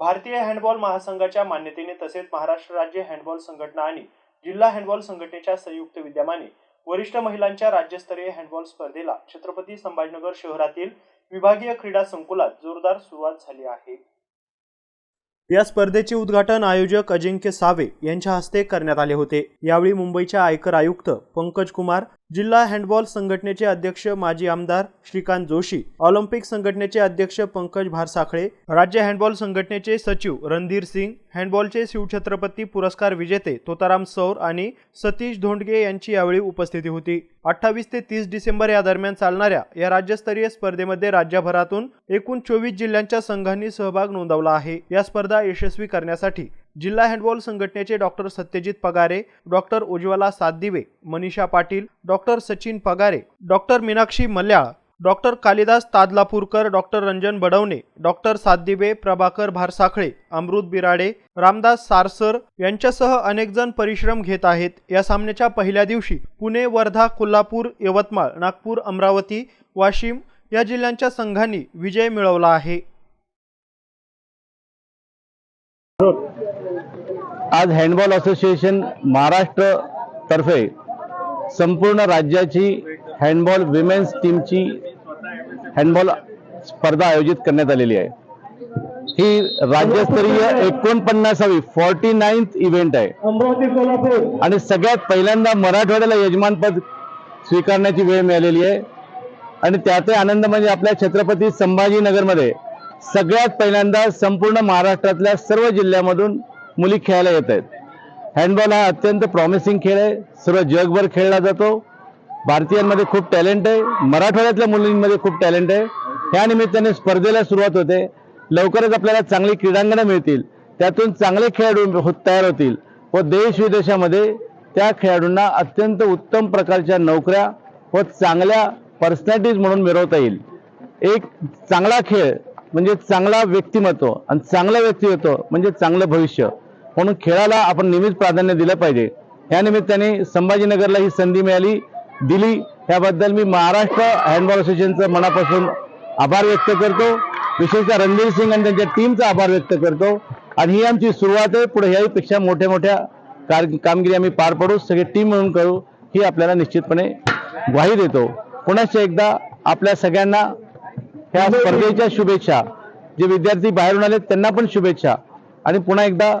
भारतीय हँडबॉल महासंघाच्या मान्यतेने तसेच महाराष्ट्र राज्य हँडबॉल संघटना आणि जिल्हा हँडबॉल संघटनेच्या संयुक्त विद्यमाने वरिष्ठ महिलांच्या राज्यस्तरीय हँडबॉल स्पर्धेला छत्रपती संभाजीनगर शहरातील विभागीय क्रीडा संकुलात जोरदार सुरुवात झाली आहे. या स्पर्धेचे उद्घाटन आयोजक अजिंक्य सावे यांच्या हस्ते करण्यात आले होते. यावेळी मुंबईच्या आयकर आयुक्त पंकज कुमार जिल्हा हँडबॉल संघटनेचे अध्यक्ष माजी आमदार श्रीकांत जोशी ऑलिम्पिक संघटनेचे अध्यक्ष पंकज भारसाखळे राज्य हँडबॉल संघटनेचे सचिव रणधीर सिंग हँडबॉलचे शिवछत्रपती पुरस्कार विजेते तोताराम सौर आणि सतीश धोंडगे यांची यावेळी उपस्थिती होती. अठ्ठावीस ते तीस डिसेंबर या दरम्यान चालणाऱ्या या राज्यस्तरीय स्पर्धेमध्ये राज्यभरातून एकूण चोवीस जिल्ह्यांच्या संघांनी सहभाग नोंदवला आहे. या स्पर्धा यशस्वी करण्यासाठी जिल्हा हँडबॉल संघटनेचे doctor Satyajit Pagare doctor Ujjwala Satdive Manisha Patil doctor Sachin Pagare doctor Meenakshi Malyal doctor Kalidas Tadlapurkar doctor Ranjan Badavane doctor Satdive Prabhakar Bharsakhale Amrut Birade Ramdas Sarsar यांच्यासह अनेक जण परिश्रम घेत आहेत. या सामन्याच्या पहिल्या दिवशी पुणे वर्धा कोल्हापूर यवतमाळ नागपूर अमरावती वाशिम या जिल्ह्यांच्या संघांनी विजय मिळवला आहे. आज हँडबॉल असोसिएशन महाराष्ट्र तर्फे संपूर्ण राज्याची हँडबॉल विमेन्स टीमची हँडबॉल स्पर्धा आयोजित करण्यात आलेली आहे. ही राज्यस्तरीय एकोणपन्नासावी फॉर्टी नाईन्थ इव्हेंट आहे आणि सगळ्यात पहिल्यांदा मराठवाड्याला यजमानपद स्वीकारण्याची वेळ मिळालेली आहे. आणि त्याचे आनंद म्हणजे आपल्या छत्रपती संभाजीनगरमध्ये सगळ्यात पहिल्यांदा संपूर्ण महाराष्ट्रातल्या सर्व जिल्ह्यामधून मुली खेळायला येत आहेत. हँडबॉल हा अत्यंत प्रॉमिसिंग खेळ आहे. सर्व जगभर खेळला जातो. भारतीयांमध्ये खूप टॅलेंट आहे. मराठवाड्यातल्या मुलींमध्ये खूप टॅलेंट आहे. ह्या निमित्ताने स्पर्धेला सुरुवात होते. लवकरच आपल्याला चांगली क्रीडांगणं मिळतील. त्यातून चांगले खेळाडू तयार होतील. व देश विदेशामध्ये त्या खेळाडूंना अत्यंत उत्तम प्रकारच्या नोकऱ्या व चांगल्या पर्सनॅलिटीज म्हणून मिळवता येईल. एक चांगला खेळ म्हणजे चांगला व्यक्तिमत्व आणि चांगलं व्यक्तिमत्व म्हणजे चांगलं भविष्य. म्हणून खेळाला आपण नेहमीच प्राधान्य दिलं पाहिजे. या निमित्ताने संभाजीनगरला ही संधी मिळाली दिली. त्याबद्दल मी महाराष्ट्र हँडबॉल असोसिएशनचं मनापासून आभार व्यक्त करतो. विशेषतः रणवीर सिंग आणि त्यांच्या टीमचा आभार व्यक्त करतो. आणि ही आमची सुरुवात आहे. पुढे याहीपेक्षा मोठ्या मोठ्या कार- कामगिरी आम्ही पार पाडू. सगळे टीम म्हणून करू ही आपल्याला निश्चितपणे ग्वाही देतो. पुनश्च एकदा आपल्या सगळ्यांना ह्या स्पर्धेच्या शुभेच्छा. जे विद्यार्थी बाहेरून आले त्यांना पण शुभेच्छा. आणि पुन्हा एकदा